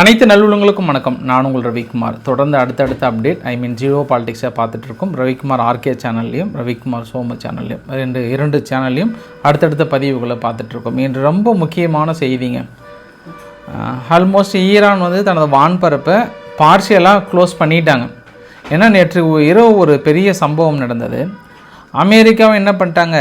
அனைத்து நல்லுள்ளங்களுக்கும் வணக்கம். நான் உங்கள் ரவிக்குமார். தொடர்ந்து அடுத்தடுத்த அப்டேட் ஐ மீன் ஜியோ பாலிடிக்ஸை பார்த்துட்டு இருக்கோம். ரவிக்குமார் ஆர்கே சேனல்லையும் ரவிக்குமார் சோம சேனல்லையும் ரெண்டு இரண்டு சேனல்லையும் அடுத்தடுத்த பதிவுகளை பார்த்துட்டு இருக்கோம். இன்று ரொம்ப முக்கியமான செய்திங்க. ஆல்மோஸ்ட் ஈரான் வந்து தனது வான்பரப்பை பார்ஷியலாக க்ளோஸ் பண்ணிட்டாங்க. ஏன்னா நேற்று இரவு ஒரு பெரிய சம்பவம் நடந்தது. அமெரிக்காவும் என்ன பண்ணிட்டாங்க?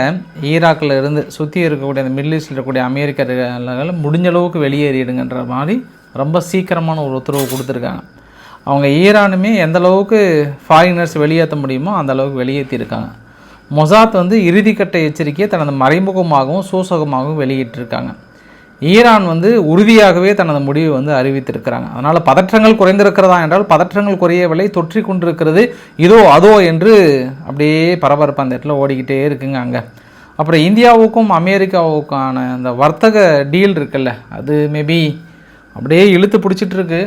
ஈராக்கில் இருந்து சுற்றி இருக்கக்கூடிய அந்த மிடில் ஈஸ்டில் இருக்கக்கூடிய அமெரிக்கர்கள் முடிஞ்ச அளவுக்கு வெளியேறிடுங்கன்ற மாதிரி ரொம்ப சீக்கிரமான ஒரு உத்தரவு கொடுத்துருக்காங்க. அவங்க ஈரானுமே எந்த அளவுக்கு ஃபாரினர்ஸ் வெளியேற்ற முடியுமோ அந்த அளவுக்கு வெளியேற்றிருக்காங்க. மொசாத் வந்து இறுதிக்கட்ட எச்சரிக்கையை தனது மறைமுகமாகவும் சூசகமாகவும் வெளியிட்டிருக்காங்க. ஈரான் வந்து உறுதியாகவே தனது முடிவை வந்து அறிவித்திருக்கிறாங்க. அதனால் பதற்றங்கள் குறைந்திருக்கிறதா என்றால் பதற்றங்கள் குறையவில்லை தொற்றி கொண்டிருக்கிறது இதோ அதோ என்று அப்படியே பரபரப்பு அந்த இடத்துல ஓடிக்கிட்டே இருக்குங்க அங்கே. அப்புறம் இந்தியாவுக்கும் அமெரிக்காவுக்கான அந்த வர்த்தக டீல் இருக்குல்ல அது மேபி அப்படியே இழுத்து பிடிச்சிட்டு இருக்கு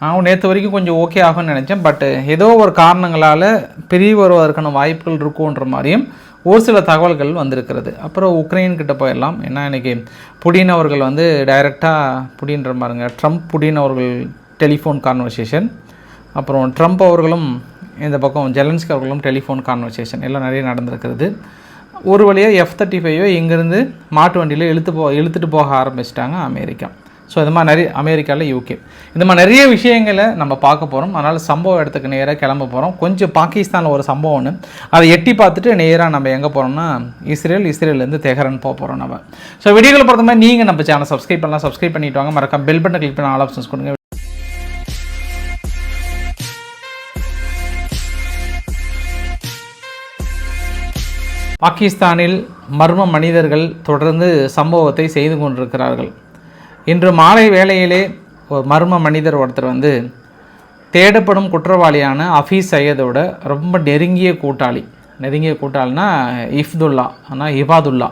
நான் நேற்று வரைக்கும் கொஞ்சம் ஓகே ஆகும்னு நினச்சேன். பட் ஏதோ ஒரு காரணங்களால் பெரிய வருவதற்கான வாய்ப்புகள் இருக்குன்ற மாதிரியும் ஒரு சில தகவல்கள் வந்திருக்கிறது. அப்புறம் உக்ரைன் கிட்ட போயிடலாம். ஏன்னா இன்றைக்கி புடின் அவர்கள் வந்து டைரெக்டாக புடின்ற மாதிரிங்க ட்ரம்ப் புடின் அவர்கள் டெலிஃபோன் கான்வர்சேஷன் அப்புறம் ட்ரம்ப் அவர்களும் இந்த பக்கம் ஜெலன்ஸ்கி அவர்களும் டெலிஃபோன் கான்வர்சேஷன் எல்லாம் நிறைய நடந்திருக்கிறது. ஒரு வழியாக எஃப் தேர்ட்டி ஃபைவோ இங்கேருந்து மாட்டு வண்டியில் இழுத்து போ இழுத்துட்டு போக ஆரம்பிச்சிட்டாங்க அமெரிக்கா. ஸோ இது மாதிரி நிறைய அமெரிக்காவில் யூகே இந்த மாதிரி நிறைய விஷயங்களை நம்ம பார்க்க போகிறோம் அதனால் சம்பவ இடத்துக்கு நேராக கிளம்ப போகிறோம் கொஞ்சம் பாகிஸ்தானில் ஒரு சம்பவம் ஒன்று அதை எட்டி பார்த்துட்டு நேராக நம்ம எங்கே போகிறோம்னா இஸ்ரேல் இஸ்ரேலேருந்து தெஹரன் போக போகிறோம் நம்ம. ஸோ வீடியோவில் பொறுத்த மாதிரி நீங்கள் நம்ம சேனல் சப்ஸ்கிரைப் பண்ணலாம். சப்ஸ்கிரைப் பண்ணிட்டு வாங்க. மறக்காம பெல் பட்டன் கிளிக் பண்ண ஆல் ஆப்ஷன்ஸ் கொடுங்க. பாகிஸ்தானில் மர்ம மனிதர்கள் தொடர்ந்து சம்பவத்தை செய்து கொண்டிருக்கிறார்கள். இன்று மாலை வேளையிலே ஒரு மர்ம மனிதர் ஒருத்தர் வந்து தேடப்படும் குற்றவாளியான ஹஃபீஸ் சையதோட ரொம்ப நெருங்கிய கூட்டாளி. நெருங்கிய கூட்டாளினா இஃப்துல்லா ஆனால் இபாதுல்லா.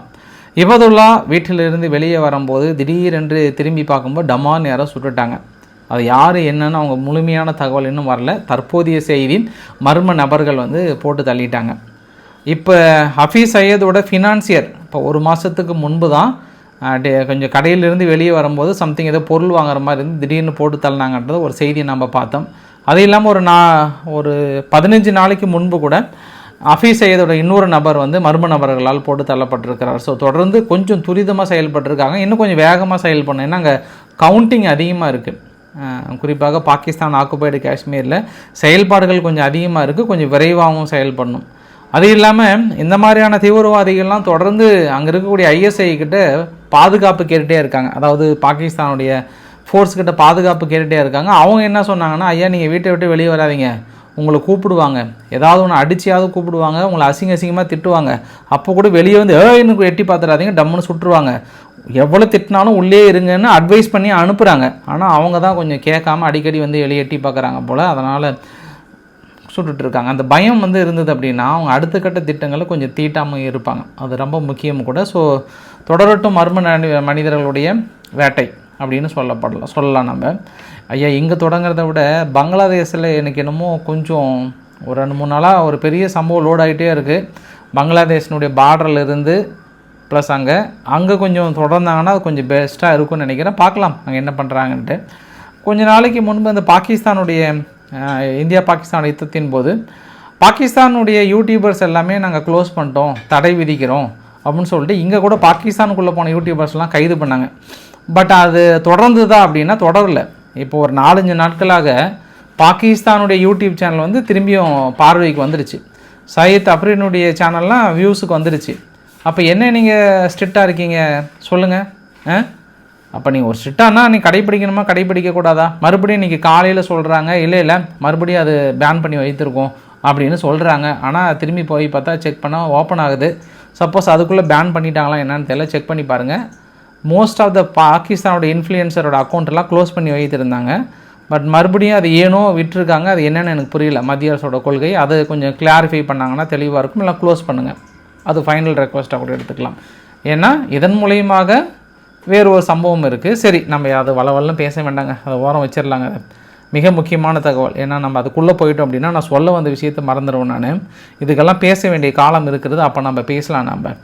இபதுல்லா வீட்டிலிருந்து வெளியே வரும்போது திடீரென்று திரும்பி பார்க்கும்போது டமான் யாரோ சுட்டுட்டாங்க. அது யார் என்னன்னு அவங்க முழுமையான தகவல் இன்னும் வரல. தற்போதைய செய்தியின் மர்ம நபர்கள் வந்து போட்டு தள்ளிட்டாங்க. இப்போ ஹஃபீஸ் சையதோட ஃபினான்சியர் இப்போ ஒரு மாதத்துக்கு முன்பு தான் கொஞ்சம் கடையிலிருந்து வெளியே வரும்போது சம்திங் ஏதோ பொருள் வாங்குற மாதிரி இருந்து திடீர்னு போட்டு தள்ளினாங்கன்றது ஒரு செய்தியை நம்ம பார்த்தோம். அது இல்லாமல் ஒரு நா ஒரு பதினஞ்சு நாளைக்கு முன்பு கூட அஃபீஸ் செய்யதோட இன்னொரு நபர் வந்து மர்ம நபர்களால் போட்டு தள்ளப்பட்டிருக்கிறார். ஸோ தொடர்ந்து கொஞ்சம் துரிதமாக செயல்பட்டிருக்காங்க. இன்னும் கொஞ்சம் வேகமாக செயல்படணும் ஏன்னா அங்கே கவுண்டிங் அதிகமாக இருக்குது குறிப்பாக பாகிஸ்தான் ஆக்குபைடு காஷ்மீரில் செயல்பாடுகள் கொஞ்சம் அதிகமாக இருக்குது கொஞ்சம் விரைவாகவும் செயல்படணும் அது இல்லாமல் இந்த மாதிரியான தீவிரவாதிகள்லாம் தொடர்ந்து அங்கே இருக்கக்கூடிய ஐஎஸ்ஐ கிட்ட பாதுகாப்பு கேட்டுகிட்டே இருக்காங்க. அதாவது பாகிஸ்தானுடைய ஃபோர்ஸ் கிட்ட பாதுகாப்பு கேட்டுகிட்டே இருக்காங்க. அவங்க என்ன சொன்னாங்கன்னா ஐயா நீங்கள் வீட்டை விட்டு வெளியே வராதிங்க. உங்களை கூப்பிடுவாங்க. ஏதாவது ஒன்று அடிச்சியாவது கூப்பிடுவாங்க. உங்களை அசிங்க அசிங்கமாக திட்டுவாங்க. அப்போ கூட வெளியே வந்து ஏன்னு எட்டி பார்த்துடாதீங்க டம்முன்னு சுட்டுருவாங்க. எவ்வளோ திட்டினாலும் உள்ளே இருங்கன்னு அட்வைஸ் பண்ணி அனுப்புகிறாங்க ஆனால் அவங்க தான் கொஞ்சம் கேட்காம அடிக்கடி வந்து வெளியே எட்டி பார்க்குறாங்க போல். அதனால் சுட்டுட்ருக்காங்க அந்த பயம் வந்து இருந்தது அப்படின்னா அவங்க அடுத்த கட்ட திட்டங்களை கொஞ்சம் தீட்டாமல் இருப்பாங்க. அது ரொம்ப முக்கியம் கூட. ஸோ தொடரட்டும் மர்ம மனிதர்களுடைய வேட்டை அப்படின்னு சொல்லப்படலாம் சொல்லலாம் நம்ம. ஐயா இங்கே தொடங்குறத விட பங்களாதேஷில் எனக்கு என்னமோ கொஞ்சம் ஒரு ரெண்டு மூணு நாளாக ஒரு பெரிய சம்பவம் லோட் ஆகிட்டே இருக்குது பங்களாதேஷினுடைய பார்டரில் இருந்து ப்ளஸ் அங்கே அங்கே கொஞ்சம் தொடர்ந்தாங்கன்னா அது கொஞ்சம் பெஸ்ட்டாக இருக்கும்னு நினைக்கிறேன். பார்க்கலாம் அங்கே என்ன பண்ணுறாங்கன்ட்டு கொஞ்ச நாளைக்கு முன்பு அந்த பாகிஸ்தானுடைய இந்தியா பாகிஸ்தான் யுத்தத்தின் போது பாகிஸ்தானுடைய யூடியூபர்ஸ் எல்லாமே நாங்கள் க்ளோஸ் பண்ணிட்டோம் தடை விதிக்கிறோம். அப்படின்னு சொல்லிட்டு இங்கே கூட பாகிஸ்தானுக்குள்ளே போன யூடியூபர்ஸ்லாம் கைது பண்ணாங்க. பட் அது தொடர்ந்துதா அப்படின்னா தொடரல. இப்போ ஒரு நாலஞ்சு நாட்களாக பாகிஸ்தானுடைய யூடியூப் சேனல் வந்து திரும்பியும் பார்வைக்கு வந்துருச்சு. சயித் அப்ரினுடைய சேனல்லாம் வியூஸுக்கு வந்துருச்சு. அப்போ என்ன நீங்கள் ஸ்ட்ரிக்டாக இருக்கீங்க? சொல்லுங்கள் ஆ? அப்போ நீங்கள் ஒரு ஸ்ட்ரிக்டானா நீ கடைப்பிடிக்கணுமா? கடைப்பிடிக்கக்கூடாதா மறுபடியும் இன்றைக்கி காலையில் சொல்கிறாங்க இல்லை இல்லை மறுபடியும் அது பேன் பண்ணி வைத்திருக்கோம் அப்படின்னு சொல்கிறாங்க ஆனால் திரும்பி போய் பார்த்தா செக் பண்ணால் ஓப்பன் ஆகுது. சப்போஸ் அதுக்குள்ளே பேன் பண்ணிட்டாங்களா என்னன்னு தெரியல. செக் பண்ணி பாருங்கள் மோஸ்ட் ஆஃப் த பாகிஸ்தானோட இன்ஃப்ளூயன்சரோட அக்கௌண்ட்டெல்லாம் க்ளோஸ் பண்ணி வைத்திருந்தாங்க. பட் மறுபடியும் அது ஏனோ விட்டுருக்காங்க. அது என்னென்னு எனக்கு புரியல. மத்திய அரசோட கொள்கை. அதை கொஞ்சம் கிளாரிஃபை பண்ணாங்கன்னா தெளிவாக இருக்கும். இல்லை க்ளோஸ் பண்ணுங்கள் அது ஃபைனல் ரெக்வஸ்ட்டாக கூட எடுத்துக்கலாம். ஏன்னா இதன் மூலயமாக வேறு ஒரு சம்பவம் இருக்குது சரி நம்ம அதை வளவல்லாம் பேச வேண்டாங்க. அதை ஓரம் வச்சிடலாங்க. அதை மிக முக்கியமான தகவல். ஏன்னா நம்ம அதுக்குள்ளே போயிட்டோம் அப்படின்னா நான் சொல்ல வந்த விஷயத்தை மறந்துடுவேன் நான். இதுக்கெல்லாம் பேச வேண்டிய காலம் இருக்கிறது அப்போ நம்ம பேசலாம் நம்ம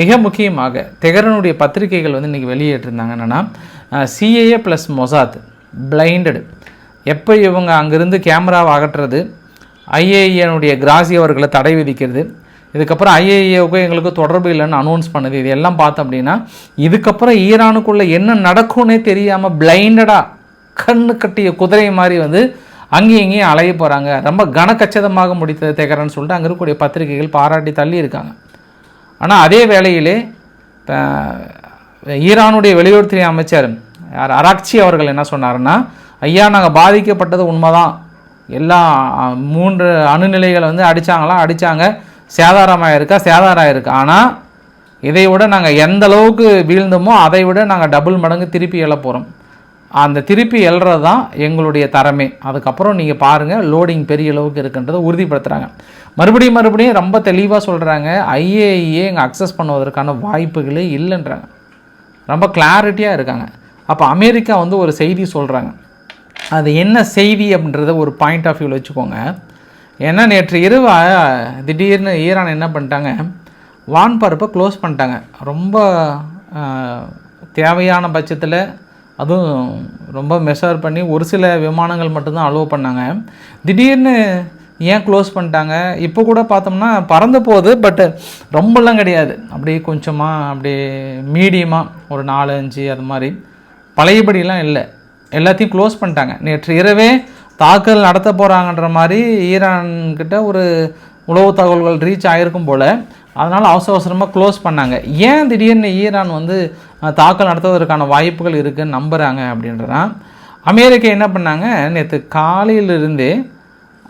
மிக முக்கியமாக திகரனுடைய பத்திரிகைகள் வந்து இன்றைக்கி வெளியேற்றிருந்தாங்க. என்னென்னா சிஏஏ ப்ளஸ் மொசாத் பிளைண்டடு எப்போ இவங்க அங்கேருந்து கேமராவை அகற்றுறது ஐஏஏனுடைய கிராசி அவர்களை தடை விதிக்கிறது. இதுக்கப்புறம் ஐஏஏவுக்கும் எங்களுக்கு தொடர்பு இல்லைன்னு அனௌன்ஸ் பண்ணுது. இது எல்லாம் பார்த்தோம் அப்படின்னா இதுக்கப்புறம் ஈரானுக்குள்ளே என்ன நடக்கும்னே தெரியாமல் பிளைண்டடாக கண்ணு கட்டிய குதிரை மாதிரி வந்து அங்கேயும் இங்கேயும் அலைய போகிறாங்க ரொம்ப கனக்கச்சிதமாக முடித்தது தேக்கரன்னு சொல்லிட்டு அங்கே இருக்கக்கூடிய பத்திரிகைகள் பாராட்டி தள்ளி இருக்காங்க. ஆனால் அதே வேளையிலே ஈரானுடைய வெளியுறவுத்துறை அமைச்சர் யார்? அராக்சி அவர்கள் என்ன சொன்னார்னா ஐயா நாங்கள் பாதிக்கப்பட்டது உண்மைதான். எல்லா மூன்று அணுநிலைகளை வந்து அடித்தாங்களாம் அடித்தாங்க சேதாரமாக இருக்கா? சேதாரம் இருக்கா? ஆனால் இதை விட நாங்கள் எந்த அளவுக்கு வீழ்ந்தோமோ அதை விட நாங்கள் டபுள் மடங்கு திருப்பி எழ போகிறோம் அந்த திருப்பி எழுறது தான் எங்களுடைய தரமே. அதுக்கப்புறம் நீங்கள் பாருங்கள் லோடிங் பெரிய அளவுக்கு இருக்குன்றதை உறுதிப்படுத்துகிறாங்க மறுபடியும் மறுபடியும் ரொம்ப தெளிவாக சொல்கிறாங்க ஐஏஏ இங்கே அக்சஸ் பண்ணுவதற்கான வாய்ப்புகளே இல்லைன்றாங்க. ரொம்ப கிளாரிட்டியாக இருக்காங்க. அப்போ அமெரிக்கா வந்து ஒரு செய்தி சொல்கிறாங்க அது என்ன செய்தி அப்படின்றத ஒரு பாயிண்ட் ஆஃப் வியூவில் வச்சுக்கோங்க. ஏன்னா நேற்று இரவு திடீர்னு ஈரான் என்ன பண்ணிட்டாங்க? வான்பரப்பை க்ளோஸ் பண்ணிட்டாங்க. ரொம்ப தேவையான பட்சத்தில் அதுவும் ரொம்ப மெஷர் பண்ணி ஒரு சில விமானங்கள் மட்டும்தான் அலோவ் பண்ணாங்க. திடீர்னு ஏன் க்ளோஸ் பண்ணிட்டாங்க? இப்போ கூட பார்த்தோம்னா பறந்து போகுது பட்டு ரொம்பலாம் கிடையாது. அப்படியே கொஞ்சமாக அப்படியே மீடியமாக ஒரு நாலு அஞ்சு அது மாதிரி. பழையபடியெலாம் இல்லை. எல்லாத்தையும் க்ளோஸ் பண்ணிட்டாங்க. நேற்று இரவே தாக்குதல் நடத்த போகிறாங்கன்ற மாதிரி ஈரான்கிட்ட ஒரு உளவு தகவல்கள் ரீச் ஆகிருக்கும் போல். அதனால் அவசர அவசரமாக க்ளோஸ் பண்ணாங்க. ஏன் திடீர்னு ஈரான் வந்து தாக்கல் நடத்துவதற்கான வாய்ப்புகள் இருக்குதுன்னு நம்புகிறாங்க அப்படின்றதான் அமெரிக்கா என்ன பண்ணாங்க? நேற்று காலையிலிருந்தே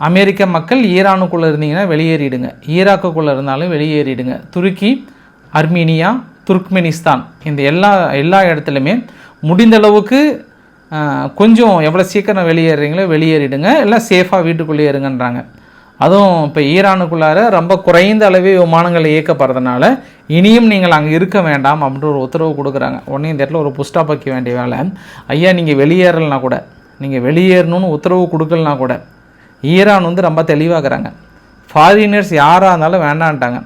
அமெரிக்க மக்கள் ஈரானுக்குள்ளே இருந்தீங்கன்னா வெளியேறிடுங்க. ஈராக்குக்குள்ளே இருந்தாலும் வெளியேறிடுங்க. துருக்கி அர்மீனியா துர்க்மெனிஸ்தான் இந்த எல்லா எல்லா இடத்துலையுமே முடிந்த அளவுக்கு கொஞ்சம் எவ்வளோ சீக்கிரம் வெளியேறீங்களோ வெளியேறிடுங்க. எல்லாம் சேஃபாக வீட்டுக்குள்ளேயே இருங்கன்றாங்க. அதுவும் இப்போ ஈரானுக்குள்ளார ரொம்ப குறைந்த அளவே விமானங்கள் இயக்கப்படுறதுனால இனியும் நீங்கள் அங்கே இருக்க வேண்டாம் அப்படின்ற ஒரு உத்தரவு கொடுக்குறாங்க. உடனே இந்த இடத்துல ஒரு புஸ்டாப் வைக்க வேண்டிய வேலை. ஐயா நீங்கள் வெளியேறலைனா கூட நீங்கள் வெளியேறணும்னு உத்தரவு கொடுக்கலனா கூட ஈரான் வந்து ரொம்ப தெளிவாகிறாங்க ஃபாரினர்ஸ் யாராக இருந்தாலும் வேண்டான்ட்டாங்க.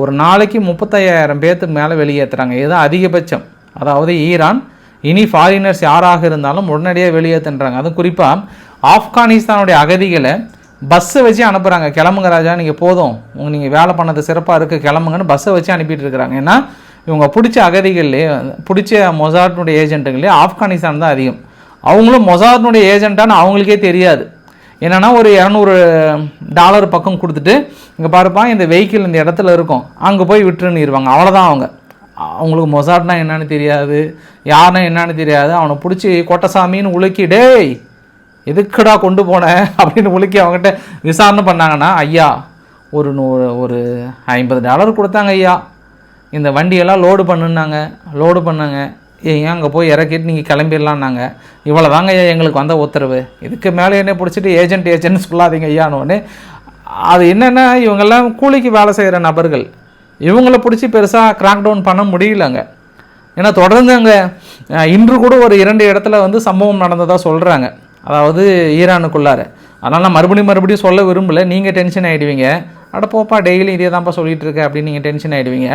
ஒரு நாளைக்கு முப்பத்தையாயிரம் பேர்த்துக்கு மேலே வெளியேற்றுறாங்க இதுதான் அதிகபட்சம். அதாவது ஈரான் இனி ஃபாரினர்ஸ் யாராக இருந்தாலும் உடனடியாக வெளியேற்றுன்றாங்க அதுவும் குறிப்பாக ஆப்கானிஸ்தானுடைய அகதிகளை பஸ்ஸை வச்சு அனுப்புகிறாங்க கிளம்புங்க ராஜா நீங்கள் போதும். உங்கள் நீங்கள் வேலை பண்ணது சிறப்பாக இருக்குது கிளம்புங்கன்னு பஸ்ஸை வச்சு அனுப்பிட்டு இருக்கிறாங்க ஏன்னா இவங்க பிடிச்ச அகதிகள்லேயே பிடிச்ச மொசாட்னுடைய ஏஜென்ட்டுங்களே ஆப்கானிஸ்தான் தான் அதிகம். அவங்களும் மொசாட்னுடைய ஏஜென்ட்டான்னு அவங்களுக்கே தெரியாது. என்னென்னா ஒரு இரநூறு டாலர் பக்கம் கொடுத்துட்டு இங்கே பாருப்பா இந்த வெஹிக்கிள் இந்த இடத்துல இருக்கும். அங்கே போய் விட்டுருன்னுருவாங்க. அவ்வளோதான் அவங்க. அவங்களுக்கு மொசாட்னா என்னன்னு தெரியாது. யாருன்னா என்னன்னு தெரியாது. அவனை பிடிச்சி கொட்டசாமின்னு உலுக்கி டேய் எதுக்குடா கொண்டு போனேன் அப்படின்னு உலுக்கி அவங்ககிட்ட விசாரணை பண்ணாங்கன்னா ஐயா ஒரு நூறு ஒரு ஐம்பது டாலர் கொடுத்தாங்க ஐயா. இந்த வண்டியெல்லாம் லோடு பண்ணுனாங்க லோடு பண்ணாங்க. ஏன் அங்கே போய் இறக்கிட்டு நீங்கள் கிளம்பிடலான்னாங்க. இவ்வளோ தாங்க ஐயா எங்களுக்கு வந்த உத்தரவு. இதுக்கு மேலே என்ன பிடிச்சிட்டு ஏஜென்ட் ஏஜென்ட் சொல்லாதீங்க ஐயானோடனே அது என்னென்னா இவங்கெல்லாம் கூலிக்கு வேலை செய்கிற நபர்கள். இவங்கள பிடிச்சி பெருசாக கிராக் டவுன் பண்ண முடியலங்க. ஏன்னா தொடர்ந்து அங்கே இன்று கூட ஒரு இரண்டு இடத்துல வந்து சம்பவம் நடந்ததாக சொல்கிறாங்க அதாவது ஈரானுக்குள்ளார. அதனால் நான் மறுபடியும் மறுபடியும் சொல்ல விரும்பலை. நீங்கள் டென்ஷன் ஆகிடுவீங்க அட போப்பா டெய்லி இதே தான்ப்பா சொல்லிகிட்டு இருக்க அப்படின்னு நீங்கள் டென்ஷன் ஆகிடுவீங்க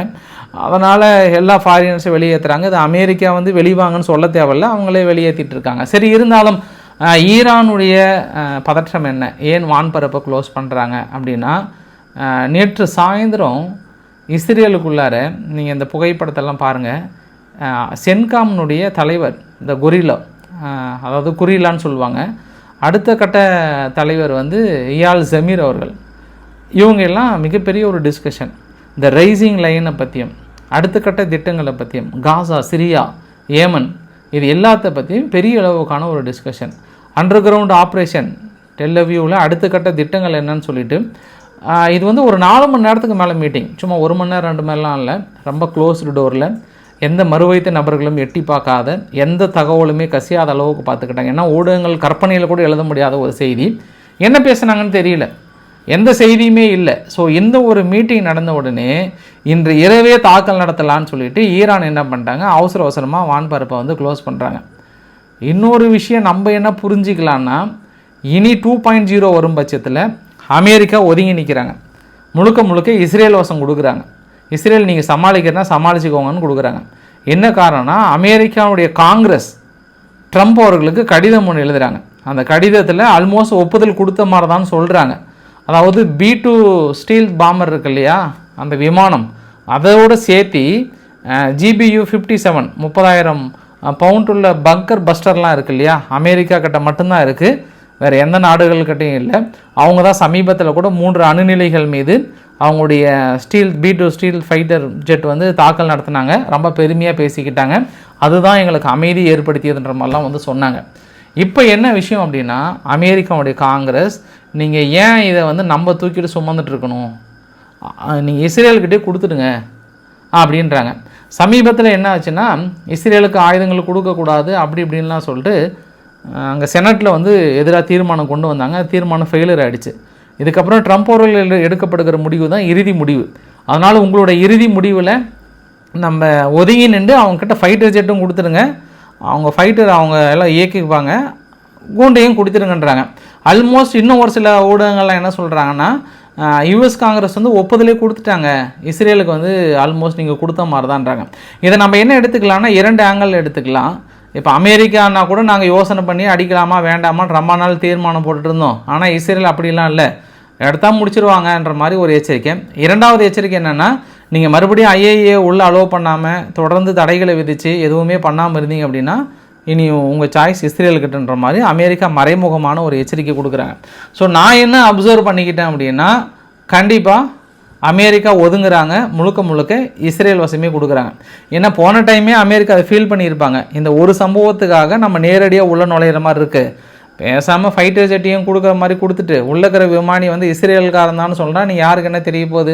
அதனால் எல்லா ஃபாரினர்ஸும் வெளியேற்றுறாங்க இது அமெரிக்கா வந்து வெளிவாங்கன்னு சொல்ல தேவையில்ல. அவங்களே வெளியேற்றிட்டு இருக்காங்க சரி இருந்தாலும் ஈரானுடைய பதற்றம் என்ன? ஏன் வான்பரப்பை க்ளோஸ் பண்ணுறாங்க அப்படின்னா நேற்று சாயந்தரம் இஸ்ரேலுக்குள்ளார நீங்கள் இந்த புகைப்படத்தெல்லாம் பாருங்கள் சென்காம்னுடைய தலைவர் இந்த கொரிலோ அதாவது குறியிலான்னு சொல்லுவாங்க. அடுத்த கட்ட தலைவர் வந்து இயால் ஜமீர் அவர்கள். இவங்க எல்லாம் மிகப்பெரிய ஒரு டிஸ்கஷன் இந்த ரைசிங் லைனை பற்றியும் அடுத்த கட்ட திட்டங்களை பற்றியும் காசா சிரியா ஏமன் இது எல்லாத்த பற்றியும் பெரிய அளவுக்கான ஒரு டிஸ்கஷன் அண்டர் கிரவுண்ட் ஆப்ரேஷன் டெல்லவியூவில் அடுத்த கட்ட திட்டங்கள் என்னன்னு சொல்லிட்டு இது வந்து ஒரு நாலு மணி நேரத்துக்கு மேலே மீட்டிங் சும்மா ஒரு மணி நேரம் ரெண்டு மணிலாம் இல்லை. ரொம்ப க்ளோஸ்டு டோரில் எந்த மறுவைத்த நபர்களும் எட்டி பார்க்காத எந்த தகவலுமே கசியாத அளவுக்கு பார்த்துக்கிட்டாங்க. ஏன்னா ஊடகங்கள் கற்பனையில் கூட எழுத முடியாத ஒரு செய்தி. என்ன பேசுனாங்கன்னு தெரியல. எந்த செய்தியுமே இல்லை. ஸோ இந்த ஒரு மீட்டிங் நடந்த உடனே இன்று இரவே தாக்கல் நடத்தலான்னு சொல்லிட்டு ஈரான் என்ன பண்ணிட்டாங்க? அவசர அவசரமாக வான்பரப்பை வந்து க்ளோஸ் பண்ணுறாங்க இன்னொரு விஷயம் நம்ம என்ன புரிஞ்சிக்கலான்னா இனி டூ பாயிண்ட் ஜீரோ வரும் பட்சத்தில் அமெரிக்கா ஒதுங்கி நிற்கிறாங்க முழுக்க முழுக்க இஸ்ரேல் வசம் கொடுக்குறாங்க. இஸ்ரேல் நீங்கள் சமாளிக்கிறனா சமாளிச்சுக்கோங்கன்னு கொடுக்குறாங்க. என்ன காரணம்னா அமெரிக்காவுடைய காங்கிரஸ் ட்ரம்ப் அவர்களுக்கு கடிதம் ஒன்று எழுதுகிறாங்க அந்த கடிதத்தில் ஆல்மோஸ்ட் ஒப்புதல் கொடுத்த மாதிரி தான் சொல்கிறாங்க அதாவது பி டூ ஸ்டீல் பாம்பர் இருக்கு இல்லையா அந்த விமானம் அதோட சேர்த்து ஜிபியு ஃபிஃப்டி செவன் முப்பதாயிரம் பவுண்ட் உள்ள பங்கர் பஸ்டர்லாம் இருக்கு இல்லையா அமெரிக்கா கிட்ட மட்டும்தான் இருக்குது வேறு எந்த நாடுகள்கிட்டையும் இல்லை. அவங்க தான் சமீபத்தில் கூட மூன்று அணுநிலைகள் மீது அவங்களுடைய stealth B two stealth fighter jet வந்து தாக்கல் நடத்தினாங்க. ரொம்ப பெருமையாக பேசிக்கிட்டாங்க. அதுதான் எங்களுக்கு அமைதி ஏற்படுத்தியதுன்ற மாதிரிலாம் வந்து சொன்னாங்க. இப்போ என்ன விஷயம் அப்படின்னா அமெரிக்காவுடைய காங்கிரஸ் நீங்கள் ஏன் இதை வந்து நம்ம தூக்கிட்டு சுமந்துட்டு இருக்கணும்? நீங்கள் இஸ்ரேல்கிட்டே கொடுத்துடுங்க அப்படின்றாங்க. சமீபத்தில் என்ன ஆச்சுன்னா இஸ்ரேலுக்கு ஆயுதங்கள் கொடுக்கக்கூடாது அப்படி இப்படின்லாம் சொல்லிட்டு அங்கே செனட்டில் வந்து எதிராக தீர்மானம் கொண்டு வந்தாங்க. தீர்மானம் ஃபெயிலியர் ஆகிடுச்சு இதுக்கப்புறம் ட்ரம்ப் அவர்கள் எடுக்கப்படுகிற முடிவு தான் இறுதி முடிவு. அதனால் உங்களோட இறுதி முடிவில் நம்ம ஒதுங்கி நின்று அவங்கக்கிட்ட ஃபைட்டர் ஜெட்டும் கொடுத்துருங்க அவங்க ஃபைட்டர் அவங்க எல்லாம் இயக்கிப்பாங்க. கூண்டையும் கொடுத்துருங்கன்றாங்க ஆல்மோஸ்ட் இன்னும் ஒரு சில ஊடகங்கள்லாம் என்ன சொல்கிறாங்கன்னா யுஎஸ் காங்கிரஸ் வந்து ஒப்புதலே கொடுத்துட்டாங்க. இஸ்ரேலுக்கு வந்து ஆல்மோஸ்ட் நீங்கள் கொடுத்த மாதிரி தான்றாங்க இதை நம்ம என்ன எடுத்துக்கலாம்னா இரண்டு ஆங்கிள் எடுத்துக்கலாம். இப்போ அமெரிக்கானா கூட நாங்கள் யோசனை பண்ணி அடிக்கலாமா வேண்டாமான்னு ரொம்ப நாள் தீர்மானம் போட்டுட்டு இருந்தோம் ஆனால் இஸ்ரேல் அப்படிலாம் இல்லை. எடுத்தா முடிச்சிருவாங்கன்ற மாதிரி ஒரு எச்சரிக்கை. இரண்டாவது எச்சரிக்கை என்னென்னா நீங்கள் மறுபடியும் ஐஏஏ உள்ளே அலோவ் பண்ணாமல் தொடர்ந்து தடைகளை விதித்து எதுவுமே பண்ணாமல் இருந்தீங்க அப்படின்னா இனி உங்கள் சாய்ஸ் இஸ்ரேலுக்கிட்டன்ற மாதிரி அமெரிக்கா மறைமுகமான ஒரு எச்சரிக்கை கொடுக்குறாங்க. ஸோ நான் என்ன அப்சர்வ் பண்ணிக்கிட்டேன் அப்படின்னா கண்டிப்பாக அமெரிக்கா ஒதுங்குறாங்க. முழுக்க முழுக்க இஸ்ரேல் வசமே கொடுக்குறாங்க. ஏன்னா போன டைமே அமெரிக்கா அதை ஃபீல் பண்ணியிருப்பாங்க. இந்த ஒரு சம்பவத்துக்காக நம்ம நேரடியாக உள்ள நுழையிற மாதிரி இருக்குது பேசாமல் ஃபைட்டர் ஜெட்டியும் கொடுக்குற மாதிரி கொடுத்துட்டு உள்ளக்கிற இருக்கிற விமானி வந்து இஸ்ரேல்காரன் தான் சொல்கிறான் நீ யாருக்கு என்ன தெரிய போகுது?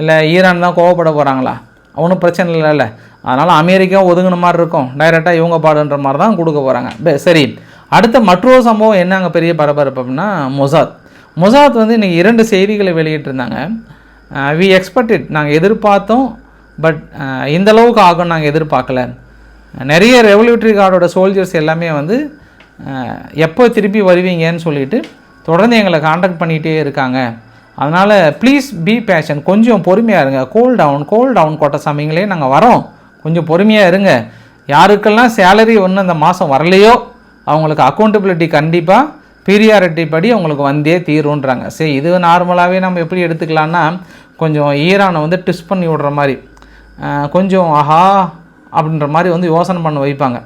இல்லை ஈரான் தான் கோவப்பட போகிறாங்களா அவனும் பிரச்சனை இல்லைல்ல அதனால் அமெரிக்கா ஒதுங்கின மாதிரி இருக்கும். டைரெக்டாக இவங்க பாடுன்ற மாதிரி தான் கொடுக்க போகிறாங்க சரி. அடுத்த மற்றொரு சம்பவம் என்ன அங்கே பெரிய பரபரப்பு அப்படின்னா மொசாத். மொசாத் வந்து இன்றைக்கி இரண்டு செய்திகளை வெளியிட்டிருந்தாங்க. வி எக்ஸ்பெக்டட் நாங்கள் எதிர்பார்த்தோம் பட் uh, இந்த அளவுக்கு ஆகும் நாங்கள் எதிர்பார்க்கல. Uh, நிறைய ரெவல்யூட்டரி கார்டோட சோல்ஜர்ஸ் எல்லாமே வந்து uh, எப்போ திருப்பி வருவீங்கன்னு சொல்லிட்டு தொடர்ந்து எங்களை காண்டாக்ட் பண்ணிகிட்டே இருக்காங்க. அதனால் ப்ளீஸ் பி பேஷன் கொஞ்சம் பொறுமையாக இருங்க. கோல் டவுன் கோல் டவுன் கொட்ட சமயங்களே நாங்கள் வரோம். கொஞ்சம் பொறுமையாக இருங்க. யாருக்கெல்லாம் சேலரி ஒன்று அந்த மாதம் வரலையோ அவங்களுக்கு அக்கௌண்டபிலிட்டி கண்டிப்பாக பீரியாரிட்டி படி அவங்களுக்கு வந்தே தீருன்றாங்க சரி இது நார்மலாகவே நம்ம எப்படி எடுத்துக்கலான்னா கொஞ்சம் ஈரானை வந்து டிஸ் பண்ணி விடுற மாதிரி கொஞ்சம் ஆஹா அப்படின்ற மாதிரி வந்து யோசனை பண்ண வைப்பாங்க.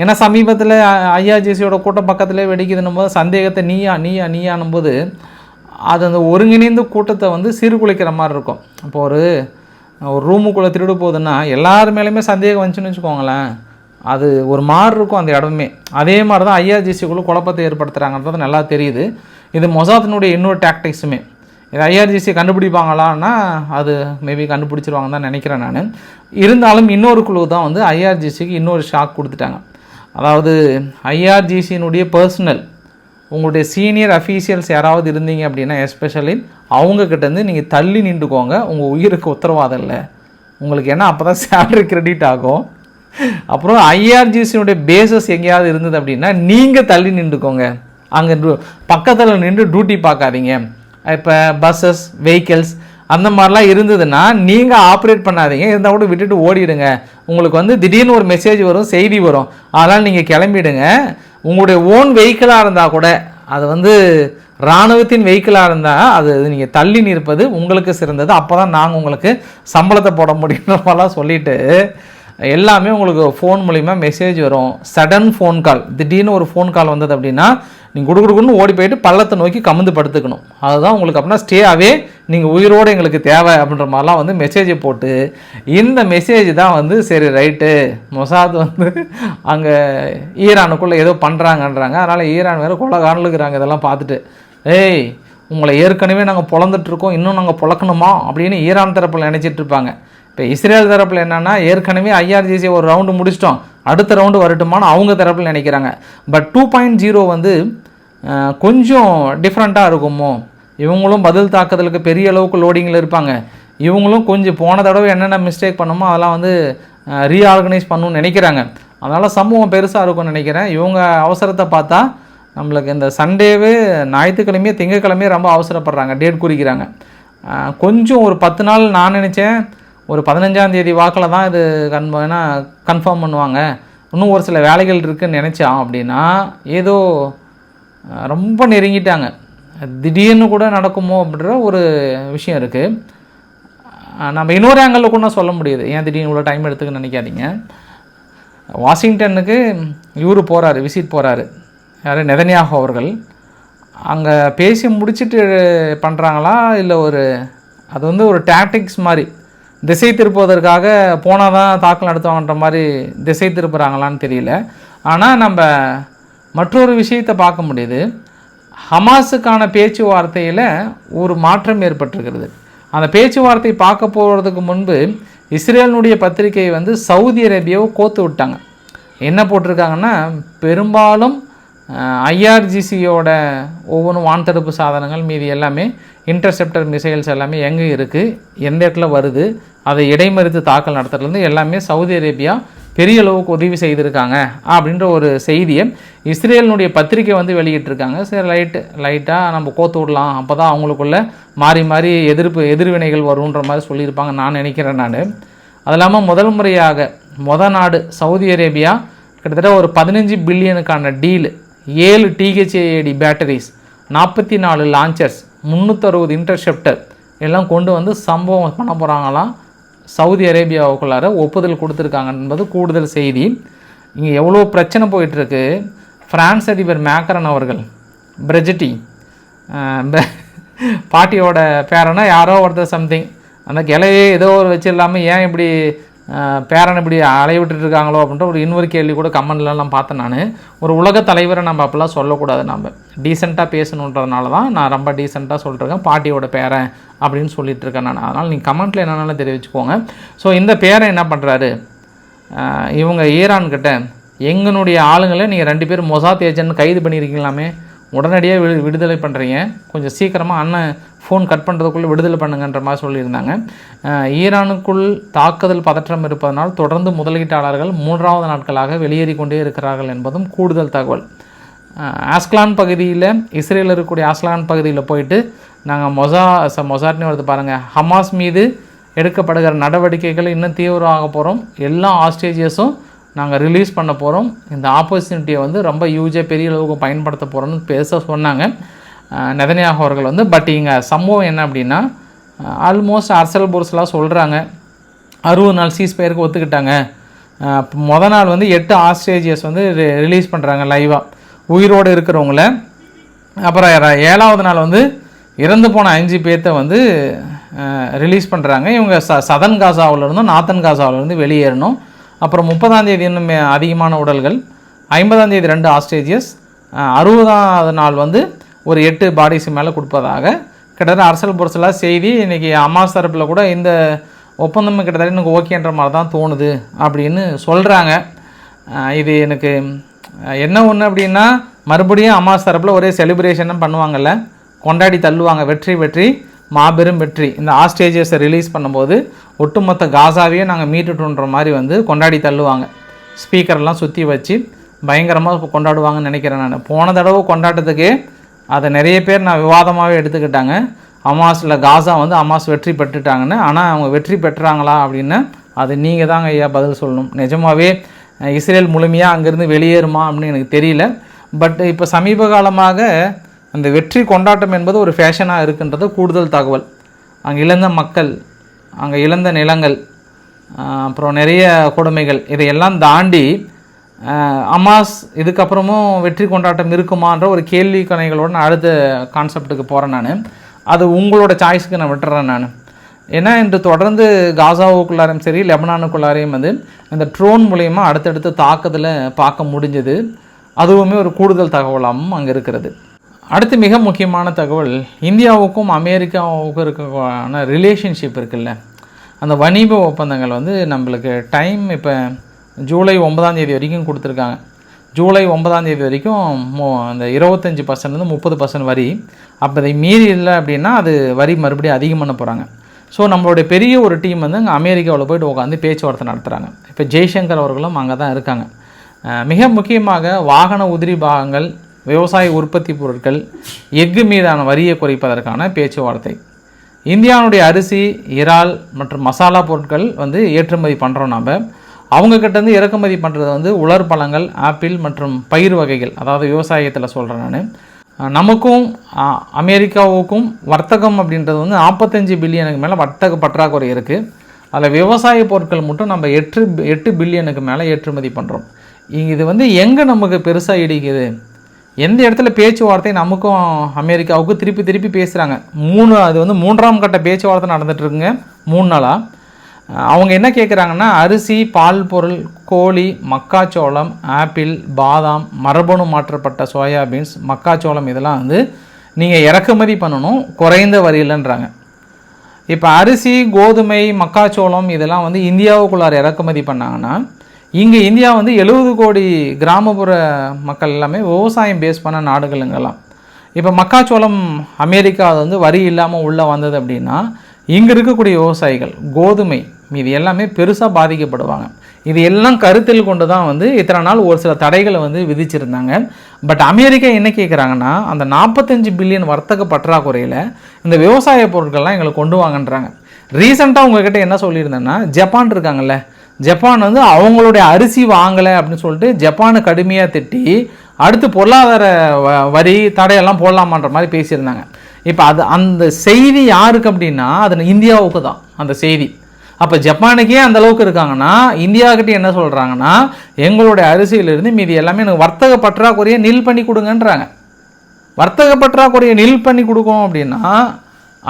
ஏன்னா சமீபத்தில் ஐஆர்ஜிசியோட கூட்டம் பக்கத்துலேயே வெடிக்குதுன்னும் போது சந்தேகத்தை நீயா நீயா நீயானும் போது அது அந்த ஒருங்கிணைந்த கூட்டத்தை வந்து சீர்குலைக்கிற மாதிரி இருக்கும். இப்போ ஒரு ஒரு ரூமுக்குள்ளே திருடு போகுதுன்னா எல்லார் மேலேயுமே சந்தேகம் வந்துச்சுன்னு வச்சுக்கோங்களேன். அது ஒரு மாதிரி இருக்கும் அந்த இடமே. அதே மாதிரி தான் ஐஆர்ஜிசிக்குள்ளே குழப்பத்தை ஏற்படுத்துகிறாங்கன்றது நல்லா தெரியுது. இது மொசாத்தினுடைய இன்னொரு டாக்டிக்ஸுமே இது ஐஆர்ஜிசி கண்டுபிடிப்பாங்களான்னா அது மேபி கண்டுபிடிச்சிருவாங்கன்னு தான் நினைக்கிறேன் நான். இருந்தாலும் இன்னொரு குழு தான் வந்து ஐஆர்ஜிசிக்கு இன்னொரு ஷாக் கொடுத்துட்டாங்க. அதாவது ஐஆர்ஜிசியினுடைய பர்சனல் உங்களுடைய சீனியர் அஃபீஷியல்ஸ் யாராவது இருந்தீங்க அப்படின்னா எஸ்பெஷலி அவங்கக்கிட்டேருந்து நீங்கள் தள்ளி நின்றுக்கோங்க. உங்கள் உயிருக்கு உத்தரவாதம் இல்லை. உங்களுக்கு என்ன அப்போ தான் சேலரி கிரெடிட் ஆகும். அப்புறம் ஐஆர்ஜிசியினுடைய பேசஸ் எங்கேயாவது இருந்தது அப்படின்னா நீங்கள் தள்ளி நின்றுக்கோங்க. அங்கே பக்கத்தில் நின்று டியூட்டி பார்க்காதீங்க. இப்போ பஸ்ஸஸ் வெஹிக்கிள்ஸ் அந்த மாதிரிலாம் இருந்ததுன்னா நீங்கள் ஆப்ரேட் பண்ணாதீங்க. இருந்தால் கூட விட்டுட்டு ஓடிடுங்க. உங்களுக்கு வந்து திடீர்னு ஒரு மெசேஜ் வரும் செய்தி வரும். அதனால் நீங்கள் கிளம்பிடுங்க. உங்களுடைய ஓன் வெஹிக்கிளாக இருந்தால் கூட அது வந்து இராணுவத்தின் வெஹிக்கிளாக இருந்தால் அது நீங்கள் தள்ளி நிற்பது உங்களுக்கு சிறந்தது. அப்போ தான் நாங்கள் உங்களுக்கு சம்பளத்தை போட முடியுன்ற சொல்லிவிட்டு எல்லாமே உங்களுக்கு ஃபோன் மூலிமா மெசேஜ் வரும். சடன் ஃபோன் கால் திடீர்னு ஒரு ஃபோன் கால் வந்தது அப்படின்னா நீங்கள் குடுகுடுக்குன்னு ஓடி போயிட்டு பள்ளத்தை நோக்கி கமுந்து படுத்துக்கணும். அதுதான் உங்களுக்கு அப்படின்னா ஸ்டேயாகவே நீங்கள் உயிரோடு எங்களுக்கு தேவை அப்படின்ற மாதிரிலாம் வந்து மெசேஜை போட்டு இந்த மெசேஜ் தான் வந்து சரி ரைட்டு மொசாத் வந்து அங்கே ஈரானுக்குள்ளே ஏதோ பண்ணுறாங்கன்றாங்க அதனால் ஈரான் வேறு கொலை காணலுக்குறாங்க இதெல்லாம் பார்த்துட்டு. ஏய் உங்களை ஏற்கனவே நாங்கள் பிறந்துட்டுருக்கோம் இன்னும் நாங்கள் பிழக்கணுமா அப்படின்னு ஈரான் தரப்பில் நினச்சிட்டு இருப்பாங்க. இப்போ இஸ்ரேல் தரப்பில் என்னென்னா ஏற்கனவே ஐஆர்ஜிசி ஒரு ரவுண்டு முடிச்சிட்டோம். அடுத்த ரவுண்டு வரட்டுமான்னு அவங்க தரப்பில் நினைக்கிறாங்க. பட் டூ பாயிண்ட் ஜீரோ வந்து கொஞ்சம் டிஃப்ரெண்ட்டாக இருக்குமோ? இவங்களும் பதில் தாக்குதலுக்கு பெரிய அளவுக்கு லோடிங்கில் இருப்பாங்க. இவங்களும் கொஞ்சம் போன தடவை என்னென்ன மிஸ்டேக் பண்ணோமோ அதெல்லாம் வந்து ரீஆர்கனைஸ் பண்ணணும்னு நினைக்கிறாங்க. அதனால் சமூகம் பெருசாக இருக்கும்னு நினைக்கிறேன். இவங்க அவசரத்தை பார்த்தா நம்மளுக்கு இந்த சண்டேவே ஞாயிற்றுக்கிழமையே திங்கக்கிழமையே ரொம்ப அவசரப்படுறாங்க. டேட் குறிக்கிறாங்க. கொஞ்சம் ஒரு பத்து நாள் நான் நினச்சேன். ஒரு பதினஞ்சாம் தேதி வாக்கில் தான் இது கன் கன்ஃபார்ம் பண்ணுவாங்க. இன்னும் ஒரு சில வேலைகள் இருக்குன்னு நினச்சான் அப்படின்னா ஏதோ ரொம்ப நெருங்கிட்டாங்க. திடீர்னு கூட நடக்குமோ அப்படின்ற ஒரு விஷயம் இருக்குது நம்ம இன்னொரு ஆங்கிளில் கூட சொல்ல முடியுது. ஏன் திடீர்னு இவ்வளோ டைம் எடுத்துக்க நினைக்காதீங்க. வாஷிங்டனுக்கு இவர் போகிறாரு விசிட் போகிறாரு யார்? நெதன்யாகோ அவர்கள். அங்கே பேசி முடிச்சிட்டு பண்ணுறாங்களா இல்லை ஒரு அது வந்து ஒரு டாக்டிக்ஸ் மாதிரி. திசை திருப்புவதற்காக போனால் தான் தாக்கல் நடத்துவாங்கன்ற மாதிரி திசை திருப்புறாங்களான்னு தெரியல. ஆனால் நம்ம மற்றொரு விஷயத்தை பார்க்க முடியுது. ஹமாஸுக்கான பேச்சுவார்த்தையில் ஒரு மாற்றம் ஏற்பட்டிருக்கிறது. அந்த பேச்சுவார்த்தை பார்க்க போகிறதுக்கு முன்பு இஸ்ரேலினுடைய பத்திரிகையை வந்து சவுதி அரேபியாவை கோத்து விட்டாங்க. என்ன போட்டிருக்காங்கன்னா பெரும்பாலும் ஐஆர்ஜிசியோட ஒவ்வொன்றும் வான்தடுப்பு சாதனங்கள் மீதி எல்லாமே இன்டர்செப்டர் மிசைல்ஸ் எல்லாமே எங்கே இருக்குது எந்த இடத்துல வருது அதை இடைமறித்து தாக்கல் நடத்துறதுலேருந்து எல்லாமே சவுதி அரேபியா பெரிய அளவுக்கு உதவி செய்திருக்காங்க அப்படின்ற ஒரு செய்தியை இஸ்ரேலினுடைய பத்திரிக்கை வந்து வெளியிட்டிருக்காங்க. சரி லைட்டு லைட்டாக நம்ம கோத்து விடலாம். அப்போ தான் அவங்களுக்குள்ள மாறி மாறி எதிர்ப்பு எதிர்வினைகள் வருன்ற மாதிரி சொல்லியிருப்பாங்க நான் நினைக்கிறேன் நான். அது இல்லாமல் முதல் முறையாக மொத நாடு சவுதி அரேபியா கிட்டத்தட்ட ஒரு பதினஞ்சு பில்லியனுக்கான டீல் ஏழு டிஹெச்ஏடி பேட்டரிஸ் நாற்பத்தி நாலு லான்ச்சர்ஸ் முந்நூற்றறுபது இன்டர்செப்டர் எல்லாம் கொண்டு வந்து சம்பவம் பண்ண போகிறாங்களாம் சவுதி அரேபியாவுக்குள்ளார ஒப்புதல் கொடுத்துருக்காங்க என்பது கூடுதல் செய்தி. இங்கே எவ்வளோ பிரச்சனை போயிட்டுருக்கு. பிரான்ஸ் அதிபர் மேக்கரன் அவர்கள் பிரெஜிட்டி பாட்டியோட பேரனா யாரோ ஒருத்தர் சம்திங் அந்த கிளையே ஏதோ ஒரு வச்சு இல்லாமல் ஏன் இப்படி பேரனை இப்படி அலைய விட்டுட்ருக்காங்களோ அப்படின்ற ஒரு இன்னொரு கேள்வி கூட கமெண்ட்லலாம் பார்த்தேன் நான். ஒரு உலக தலைவரை நம்ம அப்போல்லாம் சொல்லக்கூடாது நம்ம டீசெண்டாக பேசணுன்றதுனால தான் நான் ரொம்ப டீசெண்டாக சொல்லிட்டுருக்கேன். பாட்டியோட பேரன் அப்படின்னு சொல்லிட்டு இருக்கேன் நான். அதனால் நீங்கள் கமெண்ட்டில் என்னென்னாலும் தெரிவிச்சுக்கோங்க. ஸோ இந்த பேரன் என்ன பண்ணுறாரு இவங்க ஈரான்கிட்ட எங்களுடைய ஆளுங்களை நீங்கள் ரெண்டு பேரும் மொசாத் ஏஜென்ட் கைது பண்ணியிருக்கீங்களாமே? உடனடியாக விடு விடுதலை பண்ணுறீங்க கொஞ்சம் சீக்கிரமாக அண்ணன் ஃபோன் கட் பண்ணுறதுக்குள்ளே விடுதலை பண்ணுங்கன்ற மாதிரி சொல்லியிருந்தாங்க. ஈரானுக்குள் தாக்குதல் பதற்றம் இருப்பதனால் தொடர்ந்து முதலீட்டாளர்கள் மூன்றாவது நாட்களாக வெளியேறி கொண்டே இருக்கிறார்கள் என்பதும் கூடுதல் தகவல். அஹ் ஆஸ்கலான் பகுதியில் இஸ்ரேலில் இருக்கக்கூடிய ஆஸ்கலான் பகுதியில் போயிட்டு நாங்கள் மொசா ச மொசாட்னு வருது பாருங்கள் ஹமாஸ் மீது எடுக்கப்படுகிற நடவடிக்கைகள் இன்னும் தீவிரமாக போகிறோம் எல்லா ஆஸ்ட்ரேஜியஸும் நாங்கள் ரிலீஸ் பண்ண போகிறோம் இந்த ஆப்பர்ச்சுனிட்டியை வந்து ரொம்ப யூஜாக பெரிய அளவுக்கு பயன்படுத்த போகிறோம்னு பேச சொன்னாங்க. நெதனியாக அவர்கள் வந்து பட் இங்கே சம்பவம் என்ன அப்படின்னா ஆல்மோஸ்ட் அர்சல் போர்ஸ்லாம் சொல்கிறாங்க அறுபது நாள் சீஸ் பயருக்கு ஒத்துக்கிட்டாங்க. மொதல் நாள் வந்து எட்டு ஆஸ்ட்ரேஜியஸ் வந்து ரிலீஸ் பண்ணுறாங்க லைவாக உயிரோடு இருக்கிறவங்கள. அப்புறம் ஏழாவது நாள் வந்து இறந்து போன அஞ்சு பேர்த்த வந்து ரிலீஸ் பண்ணுறாங்க இவங்க ச சதன் காசாவிலேருந்தும் நாத்தன் காசாவிலேருந்து வெளியேறணும். அப்புறம் முப்பதாந்தேதி இன்னும் மே- அதிகமான உடல்கள். ஐம்பதாம் தேதி ரெண்டு ஆஸ்ட்ரேஜியஸ் அறுபதாவது நாள் வந்து ஒரு எட்டு பாடிஸ் மேலே கொடுப்பதாக. கிட்டத்தட்ட அரசல் புரசலாக செய்தி இன்றைக்கி அம்மாஸ் தரப்பில் கூட இந்த ஒப்பந்தம் கிட்டத்தட்ட எனக்கு ஓகேன்ற மாதிரி தான் தோணுது அப்படின்னு சொல்கிறாங்க இது எனக்கு என்ன ஒன்று அப்படின்னா மறுபடியும் அம்மாஸ் தரப்பில் ஒரே செலிப்ரேஷனும் பண்ணுவாங்கல்ல. கொண்டாடி தள்ளுவாங்க வெற்றி வெற்றி மாபெரும் வெற்றி. இந்த ஆஸ்டேஜஸை ரிலீஸ் பண்ணும்போது ஒட்டுமொத்த காசாவையே நாங்கள் மீட்டுட்டோன்ற மாதிரி வந்து கொண்டாடி தள்ளுவாங்க. ஸ்பீக்கர்லாம் சுற்றி வச்சு பயங்கரமாக கொண்டாடுவாங்கன்னு நினைக்கிறேன் நான். போன தடவை கொண்டாட்டத்துக்கே அதை நிறைய பேர் நான் விவாதமாகவே எடுத்துக்கிட்டாங்க. அமாஸில் காசா வந்து அமாஸ் வெற்றி பெற்றுட்டாங்கன்னு. ஆனால் அவங்க வெற்றி பெற்றாங்களா அப்படின்னு அது நீங்கள் தாங்க ஐயா பதில் சொல்லணும். நிஜமாகவே இஸ்ரேல் முழுமையாக அங்கேருந்து வெளியேறுமா அப்படின்னு எனக்கு தெரியல. பட் இப்போ சமீப காலமாக அந்த வெற்றி கொண்டாட்டம் என்பது ஒரு ஃபேஷனாக இருக்குன்றது கூடுதல் தகவல். அங்கே இழந்த மக்கள் அங்கே இழந்த நிலங்கள் அப்புறம் நிறைய கொடுமைகள் இதையெல்லாம் தாண்டி அமாஸ் இதுக்கப்புறமும் வெற்றி கொண்டாட்டம் இருக்குமான்ற ஒரு கேள்வி கணைகளோடு நான் அடுத்த கான்செப்டுக்கு போகிறேன் நான். அது உங்களோட சாய்ஸுக்கு நான் விட்டுறேன் நான். ஏன்னா இன்று தொடர்ந்து காசாவுக்குள்ளாரையும் சரி லெபனானுக்குள்ளாரையும் வந்து இந்த ட்ரோன் மூலயமா அடுத்தடுத்து தாக்குதலை பார்க்க முடிஞ்சது. அதுவுமே ஒரு கூடுதல் தகவலாகவும் அங்கே இருக்கிறது. அடுத்து மிக முக்கியமான தகவல் இந்தியாவுக்கும் அமெரிக்காவுக்கும் இருக்கான ரிலேஷன்ஷிப் இருக்குல்ல. அந்த வணிக ஒப்பந்தங்கள் வந்து நம்மளுக்கு டைம் இப்போ ஜூலை ஒன்பதாம் தேதி வரைக்கும் கொடுத்துருக்காங்க. ஜூலை ஒன்பதாம் தேதி வரைக்கும் மோ அந்த இருபத்தஞ்சி பர்சன்ட்லேருந்து முப்பது பர்சன்ட் வரி. அப்போ அதை மீறி இல்லை அப்படின்னா அது வரி மறுபடியும் அதிகம் பண்ண போகிறாங்க ஸோ நம்மளுடைய பெரிய ஒரு டீம் வந்து அங்கே அமெரிக்காவில் போயிட்டு உட்காந்து பேச்சுவார்த்தை நடத்துகிறாங்க இப்போ ஜெய்சங்கர் அவர்களும் அங்கே தான் இருக்காங்க மிக முக்கியமாக வாகன உதிரி பாகங்கள் விவசாய உற்பத்தி பொருட்கள் எஃகு மீதான வரியை குறைப்பதற்கான பேச்சுவார்த்தை. இந்தியாவுடைய அரிசி இறால் மற்றும் மசாலா பொருட்கள் வந்து ஏற்றுமதி பண்ணுறோம் நம்ம அவங்கக்கிட்டேருந்து இறக்குமதி பண்ணுறது வந்து உலர் பழங்கள் ஆப்பிள் மற்றும் பயிர் வகைகள். அதாவது விவசாயத்தில் சொல்கிறேன் நான். நமக்கும் அமெரிக்காவுக்கும் வர்த்தகம் அப்படின்றது வந்து நாற்பத்தஞ்சு பில்லியனுக்கு மேலே வர்த்தக பற்றாக்குறை இருக்குது அதில் விவசாய பொருட்கள் மட்டும் நம்ம எட்டு எட்டு பில்லியனுக்கு மேலே ஏற்றுமதி பண்ணுறோம் இது வந்து எங்கே நமக்கு பெருசாக இடிக்குது? எந்த இடத்துல பேச்சுவார்த்தை நமக்கும் அமெரிக்காவுக்கும் திருப்பி திருப்பி பேசுகிறாங்க மூணு அது வந்து மூன்றாம் கட்ட பேச்சுவார்த்தை நடந்துகிட்ருக்குங்க மூணு நாளாக அவங்க என்ன கேட்குறாங்கன்னா அரிசி பால் பொருள் கோழி மக்காச்சோளம் ஆப்பிள் பாதாம் மரபணு மாற்றப்பட்ட சோயாபீன்ஸ் மக்காச்சோளம் இதெல்லாம் வந்து நீங்கள் இறக்குமதி பண்ணணும் குறைந்த வரியிலன்றாங்க. இப்போ அரிசி கோதுமை மக்காச்சோளம் இதெல்லாம் வந்து இந்தியாவுக்குள்ளார இறக்குமதி பண்ணாங்கன்னா இங்கே இந்தியா வந்து எழுபது கோடி கிராமப்புற மக்கள் எல்லாமே விவசாயம் பேஸ் பண்ண நாடுகளுங்கெல்லாம் இப்போ மக்காச்சோளம் அமெரிக்கா அது வந்து வரி இல்லாமல் உள்ளே வந்தது அப்படின்னா இங்கே இருக்கக்கூடிய விவசாயிகள் கோதுமை இது எல்லாமே பெருசாக பாதிக்கப்படுவாங்க. இது எல்லாம் கருத்தில் கொண்டு தான் வந்து இத்தனை நாள் ஒரு சில தடைகளை வந்து விதிச்சிருந்தாங்க. பட் அமெரிக்கா என்ன கேட்குறாங்கன்னா அந்த நாற்பத்தஞ்சு பில்லியன் வர்த்தக பற்றாக்குறையில் இந்த விவசாய பொருட்கள்லாம் எங்களுக்கு கொண்டு வாங்கன்றாங்க. ரீசெண்டாக உங்ககிட்ட என்ன சொல்லியிருந்தேன்னா ஜப்பான் இருக்காங்கல்ல ஜப்பான் வந்து அவங்களுடைய அரிசி வாங்கலை அப்படின்னு சொல்லிட்டு ஜப்பானை கடுமையாக திட்டி அடுத்து பொருளாதார வ- வரி தடையெல்லாம் போடலாமான்ற மாதிரி பேசியிருந்தாங்க. இப்போ அது அந்த செய்தி யாருக்கு அப்படின்னா அது இந்தியாவுக்கு தான் அந்த செய்தி. அப்போ ஜப்பானுக்கே அந்த அளவுக்கு இருக்காங்கன்னா இந்தியாக்கிட்ட என்ன சொல்கிறாங்கன்னா எங்களுடைய அரிசியிலிருந்து மீதி எல்லாமே எனக்கு வர்த்தக பற்றாக்குறையை நில் பண்ணி கொடுங்கன்றாங்க. வர்த்தக பற்றாக்குறையை நில் பண்ணி கொடுக்கோம் அப்படின்னா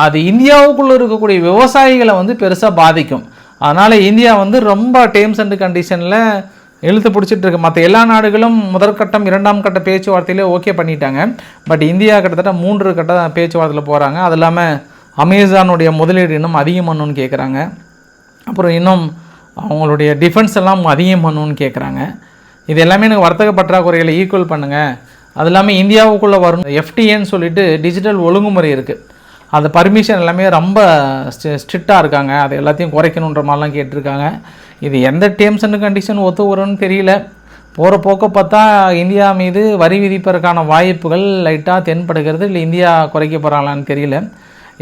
அது இந்தியாவுக்குள்ளே இருக்கக்கூடிய விவசாயிகளை வந்து பெருசாக பாதிக்கும். அதனால் இந்தியா வந்து ரொம்ப டேர்ம்ஸ் அண்ட் கண்டிஷனில் இழுத்து பிடிச்சிட்டு இருக்கு. மற்ற எல்லா நாடுகளும் முதற்கட்டம் இரண்டாம் கட்ட பேச்சுவார்த்தையிலே ஓகே பண்ணிட்டாங்க. பட் இந்தியா கிட்டத்தட்ட மூன்று கட்ட பேச்சுவார்த்தையில் போகிறாங்க அது இல்லாமல் அமேசானுடைய முதலீடு இன்னும் அதிகம் பண்ணணும்னு கேட்குறாங்க அப்புறம் இன்னும் அவங்களுடைய டிஃபென்ஸ் எல்லாம் அதிகம் பண்ணணும்னு கேட்குறாங்க இது எல்லாமே எனக்கு வர்த்தக பற்றாக்குறைகளை ஈக்குவல் பண்ணுங்கள் அது இல்லாமல் இந்தியாவுக்குள்ளே வரும் எஃப்டிஏன்னு சொல்லிட்டு டிஜிட்டல் ஒழுங்குமுறை இருக்குது அந்த பர்மிஷன் எல்லாமே ரொம்ப ஸ்ட்ரிக்டாக இருக்காங்க. அது எல்லாத்தையும் குறைக்கணுன்ற மாதிரிலாம் கேட்டிருக்காங்க. இது எந்த டேர்ம்ஸ் அண்ட் கண்டிஷன் ஒத்து வரும்னு தெரியல. போகிற போக்க பார்த்தா இந்தியா மீது வரி விதிப்பதற்கான வாய்ப்புகள் லைட்டாக தென்படுகிறது. இல்லை இந்தியா குறைக்க போகிறாங்களான்னு தெரியல.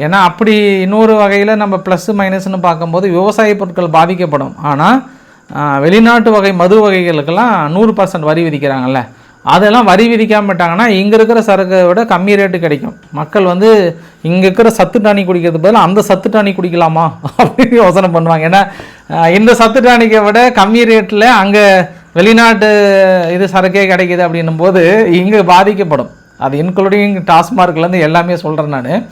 ஏன்னா அப்படி இன்னொரு வகையில் நம்ம ப்ளஸ் மைனஸ்னு பார்க்கும்போது விவசாய பொருட்கள் பாதிக்கப்படும். ஆனால் வெளிநாட்டு வகை மது வகைகளுக்கெல்லாம் நூறு பர்சன்ட் வரி விதிக்கிறாங்கல்ல. அதெல்லாம் வரி விதிக்காம விட்டாங்கன்னா இங்கே இருக்கிற சரக்கை விட கம்மி ரேட்டு கிடைக்கும். மக்கள் வந்து இங்கே இருக்கிற சத்து டானி குடிக்கிறது பதில் அந்த சத்து டானி குடிக்கலாமா அப்படின்னு யோசனை பண்ணுவாங்க. ஏன்னா இந்த சத்து டானிக்கை விட கம்மி ரேட்டில் அங்கே வெளிநாட்டு இது சரக்கே கிடைக்குது அப்படின்னும் போது இங்கே பாதிக்கப்படும். அது இன்க்ளூடிங் டாஸ்மார்க்லேருந்து எல்லாமே சொல்கிறேன் நான்.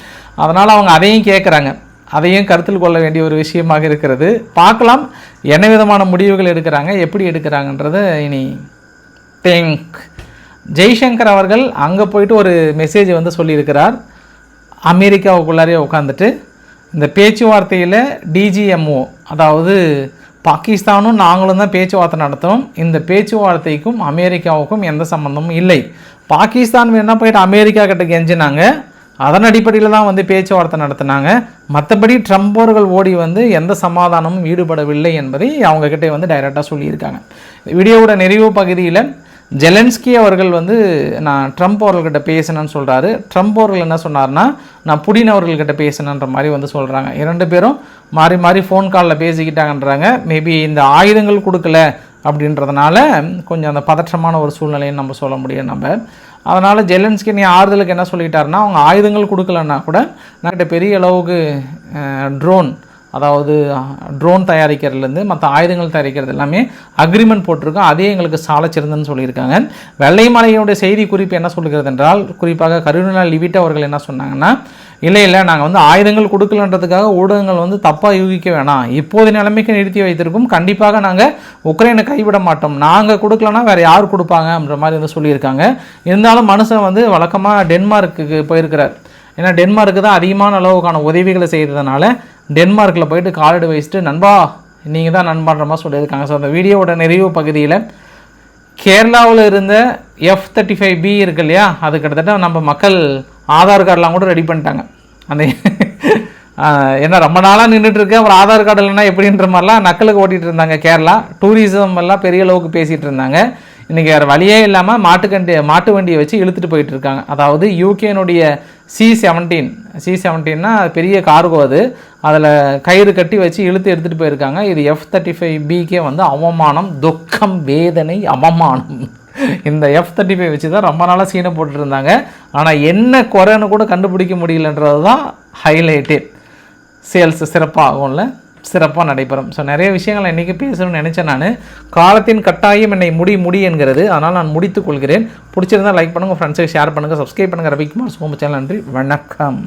அதனால் அவங்க அதையும் கேட்குறாங்க அதையும் கருத்தில் கொள்ள வேண்டிய ஒரு விஷயமாக இருக்கிறது. பார்க்கலாம். என்ன விதமான முடிவுகள் எடுக்கிறாங்க? எப்படி எடுக்கிறாங்கன்றது இனி தேங்க் ஜெய்சங்கர் அவர்கள் அங்கே போயிட்டு ஒரு மெசேஜ் வந்து சொல்லியிருக்கிறார். அமெரிக்காவுக்குள்ளாரே உட்காந்துட்டு இந்த பேச்சுவார்த்தையில் டிஜிஎம்ஓ அதாவது பாகிஸ்தானும் நாங்களும் தான் பேச்சுவார்த்தை நடத்துகிறோம் இந்த பேச்சுவார்த்தைக்கும் அமெரிக்காவுக்கும் எந்த சம்மந்தமும் இல்லை. பாகிஸ்தான் வேணால் போயிட்டு அமெரிக்கா கிட்ட கெஞ்சினாங்க. அதன் அடிப்படையில் தான் வந்து பேச்சுவார்த்தை நடத்தினாங்க. மற்றபடி ட்ரம்ப் அவர்கள் ஓடி வந்து எந்த சமாதானமும் ஈடுபடவில்லை என்பதை அவங்கக்கிட்டே வந்து டைரெக்டாக சொல்லியிருக்காங்க. வீடியோவோட நிறைவு பகுதியில் ஜெலன்ஸ்கி அவர்கள் வந்து நான் ட்ரம்ப் அவர்கள்கிட்ட பேசினேன்னு சொல்கிறாரு ட்ரம்ப் அவர்கள் என்ன சொன்னார்னா நான் புடின் அவர்கள்கிட்ட பேசினேன்ற மாதிரி வந்து சொல்கிறாங்க இரண்டு பேரும் மாறி மாறி ஃபோன் காலில் பேசிக்கிட்டாங்கன்றாங்க. மேபி இந்த ஆயுதங்கள் கொடுக்கல அப்படின்றதுனால கொஞ்சம் அந்த பதற்றமான ஒரு சூழ்நிலைன்னு நம்ம சொல்ல முடியும் நம்ம. அதனால் ஜெலன்ஸ்கி நீ ஆறுதலுக்கு என்ன சொல்லிட்டாருன்னா அவங்க ஆயுதங்கள் கொடுக்கலன்னா கூட நம்மகிட்ட பெரிய அளவுக்கு ட்ரோன் அதாவது ட்ரோன் தயாரிக்கிறதுலேருந்து மற்ற ஆயுதங்கள் தயாரிக்கிறது எல்லாமே அக்ரிமெண்ட் போட்டிருக்கோம். அதே எங்களுக்கு சாலச்சிறந்தன்னு சொல்லியிருக்காங்க. வெள்ளை மலையினுடைய செய்தி குறிப்பு என்ன சொல்கிறது என்றால் குறிப்பாக கருணா லிவிட் அவர்கள் என்ன சொன்னாங்கன்னா இல்லை இல்லை நாங்கள் வந்து ஆயுதங்கள் கொடுக்கலன்றதுக்காக ஊடகங்கள் வந்து தப்பாக யூகிக்க வேணாம். இப்போது நிலைமைக்கு நிறுத்தி வைத்திருக்கும். கண்டிப்பாக நாங்கள் உக்ரைனை கைவிட மாட்டோம். நாங்கள் கொடுக்கலனா வேறு யார் கொடுப்பாங்க? அப்படின்ற மாதிரி வந்து சொல்லியிருக்காங்க. இருந்தாலும் மனுஷன் வந்து வழக்கமாக டென்மார்க்குக்கு போயிருக்கிறார். ஏன்னா டென்மார்க்கு தான் அதிகமான அளவுக்கான உதவிகளை செய்கிறதுனால டென்மார்க்கில் போயிட்டு காலடி வச்சுட்டு நண்பா நீங்கள் தான் நண்பான்ற மாதிரி சொல்லியிருக்காங்க. ஸோ அந்த வீடியோவோட நிறைவு பகுதியில் கேரளாவில் இருந்த எஃப் தேர்ட்டி ஃபைவ் பி இருக்கு இல்லையா? அது கிட்டத்தட்ட நம்ம மக்கள் ஆதார் கார்டெலாம் கூட ரெடி பண்ணிட்டாங்க. அந்த ஏன்னா ரொம்ப நாளாக நின்றுட்டுருக்கு அப்புறம் ஆதார் கார்டு இல்லைன்னா எப்படின்ற மாதிரிலாம் நக்கலுக்கு ஓட்டிகிட்டு இருந்தாங்க கேரளா. டூரிசம் எல்லாம் பெரிய அளவுக்கு பேசிகிட்டு இருந்தாங்க. இன்றைக்கி வேறு வழியே இல்லாமல் மாட்டுக்கண்டி மாட்டு வண்டியை வச்சு இழுத்துட்டு போயிட்டு இருக்காங்க. அதாவது யூகேனுடைய சி செவன்டீன் சி செவன்டீன்னா பெரிய கார்கோ அது. அதில் கயிறு கட்டி வச்சு இழுத்து எடுத்துகிட்டு போயிருக்காங்க. இது எஃப் தேர்ட்டி ஃபைவ் பிக்கே வந்து அவமானம் துக்கம் வேதனை அவமானம். இந்த எஃப் தேர்ட்டி ஃபைவ் வச்சு தான் ரொம்ப நாளாக சீனை போட்டுருந்தாங்க. ஆனால் என்ன குறைன்னு கூட கண்டுபிடிக்க முடியலன்றது தான் ஹைலைட்டே சேல்ஸ் சிறப்பாகும்ல. சிறப்பாக நடைபெறும். ஸோ நிறைய விஷயங்கள் இன்றைக்கி பேசணும்னு நினச்சேன் நான். காலத்தின் கட்டாயம் என்னை முடி முடி என்கிறது. அதனால் நான் முடித்துக் கொள்கிறேன். பிடிச்சிருந்தா லைக் பண்ணுங்கள் ஃப்ரெண்ட்ஸுக்கு ஷேர் பண்ணுங்கள் சப்ஸ்கிரைப் பண்ணுங்கள் ரவிக்குமார் சோம சேனல். நன்றி வணக்கம்.